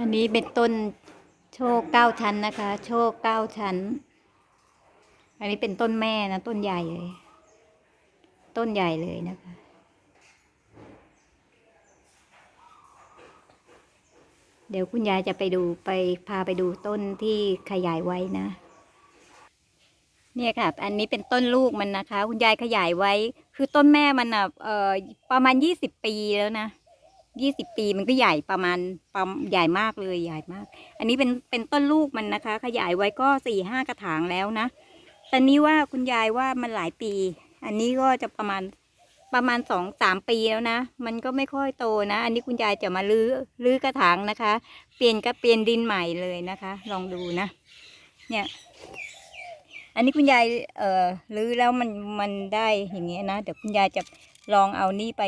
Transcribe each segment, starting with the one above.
อันนี้เป็นต้นโชคเก้าชั้นนะคะ โชคเก้าชั้น อันนี้เป็นต้นแม่นะ ต้นใหญ่เลย ต้นใหญ่เลยนะคะ เดี๋ยวคุณยายจะไปดูไปพาไปดูต้นที่ขยายไว้นะ เนี่ยค่ะ อันนี้เป็นต้นลูกมันนะคะ คุณยายขยายไว้ คือต้นแม่มันอะประมาณยี่สิบปีแล้วนะ ยี่สิบปีมันก็ใหญ่ประมาณประมใหญ่มากเลยใหญ่มาก อันนี้เป็นเป็นต้นลูกมันนะคะ ขยายไว้ก็สี่ห้ากระถางแล้วนะแต่นี้ว่าคุณยายว่ามันหลายปี อันนี้ก็จะประมาณประมาณสองสามปีแล้วนะ มันก็ไม่ค่อยโตนะ อันนี้คุณยายจะมาลื้อลื้อกระถางนะคะ เปลี่ยนก็เปลี่ยนดินใหม่เลยนะคะ ลองดูนะ เนี่ย อันนี้คุณยายเอ่อรื้อแล้วมันมันได้อย่างเงี้ยนะ เดี๋ยวคุณยายจะลองเอานี่ไป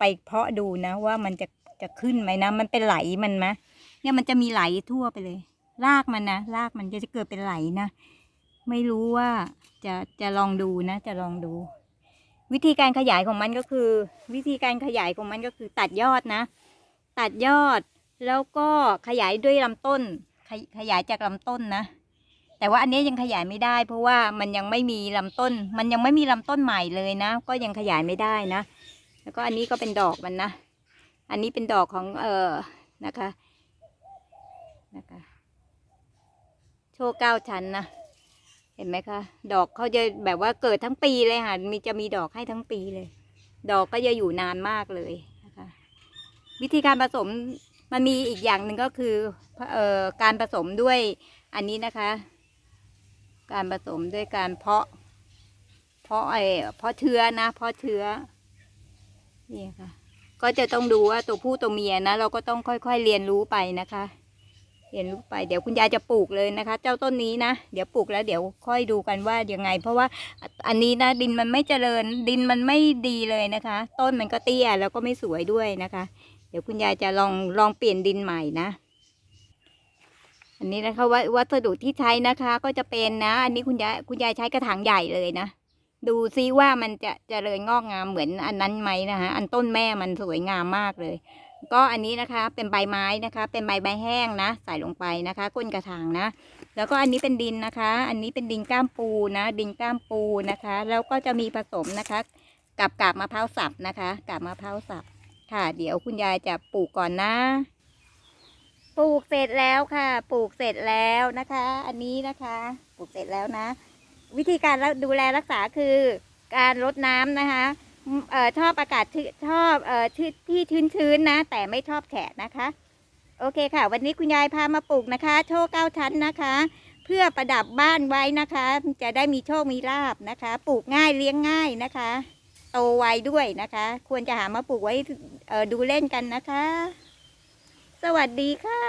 ไปเพาะดูนะว่ามันจะจะขึ้นไหมนะ มันเป็นไหลมันไหมเนี่ยมันจะมีไหลทั่วไปเลย รากมันนะรากมันจะจะเกิดเป็นไหลนะ ไม่รู้ว่าจะจะลองดูนะ จะลองดู วิธีการขยายของมันก็คือ วิธีการขยายของมันก็คือตัดยอดนะ ตัดยอดแล้วก็ขยายด้วยลำต้นขขยายจากลำต้นนะ แต่ว่าอันนี้ยังขยายไม่ได้ เพราะว่ามันยังไม่มีลำต้น มันยังไม่มีลำต้นใหม่เลยนะ ก็ยังขยายไม่ได้นะ แล้วก็อันนี้ก็เป็นดอกมันนะ อันนี้เป็นดอกของเออนะคะนะคะ โชว์เก้าชั้นนะ เห็นไหมคะ ดอกเขาจะแบบว่าเกิดทั้งปีเลยค่ะ มีจะมีดอกให้ทั้งปีเลย ดอกก็จะอยู่นานมากเลยนะคะ วิธีการผสมมันมีอีกอย่างหนึ่งก็คือเอ่อการผสมด้วยอันนี้นะคะ การผสมด้วยการเพาะ เพาะไอเพาะเชื้อนะ เพาะเชื้อ นี่ค่ะ ก็จะต้องดูว่าตัวผู้ตัวเมียนะเราก็ต้องค่อยๆเรียนรู้ไปนะคะ เรียนรู้ไปเดี๋ยวคุณยายจะปลูกเลยนะคะ เจ้าต้นนี้นะเดี๋ยวปลูกแล้วเดี๋ยวค่อยดูกันว่ายังไง เพราะว่าอันนี้นะดินมันไม่เจริญดินมันไม่ดีเลยนะคะ ต้นมันก็เตี้ยแล้วก็ไม่สวยด้วยนะคะ เดี๋ยวคุณยายจะลองลองเปลี่ยนดินใหม่นะอันนี้นะคะวัวัสดุที่ใช้นะคะก็จะเป็นนะ อันนี้คุณยายคุณยายใช้กระถางใหญ่เลยนะ ดูซิว่ามันจะเจริญงอกงามเหมือนอันนั้นไหมนะคะอันต้นแม่มันสวยงามมากเลย ก็อันนี้นะคะเป็นใบไม้นะคะ เป็นใบไม้แห้งนะ ใส่ลงไปนะคะ ก้นกระถางนะ แล้วก็อันนี้เป็นดินนะคะ อันนี้เป็นดินก้ามปูนะ ดินก้ามปูนะคะ แล้วก็จะมีผสมนะคะ กับกาบมะพร้าวสับนะคะกาบมะพร้าวสับค่ะ เดี๋ยวคุณยายจะปลูกก่อนนะปลูกเสร็จแล้วค่ะ ปลูกเสร็จแล้วนะคะ อันนี้นะคะ ปลูกเสร็จแล้วนะ วิธีการดูแลรักษาคือการรดน้ำนะคะออชอบอากาศชอบออที่ที่ชื้นๆนะ แต่ไม่ชอบแฉะนะคะ โอเคค่ะ วันนี้คุณยายพามาปลูกนะคะ โชคเก้าชั้นนะคะ เพื่อประดับบ้านไว้นะคะ จะได้มีโชคมีลาบนะคะ ปลูกง่ายเลี้ยงง่ายนะคะโตไวด้วยนะคะ ควรจะหามาปลูกไว้ดูเล่นกันนะคะ สวัสดีค่ะ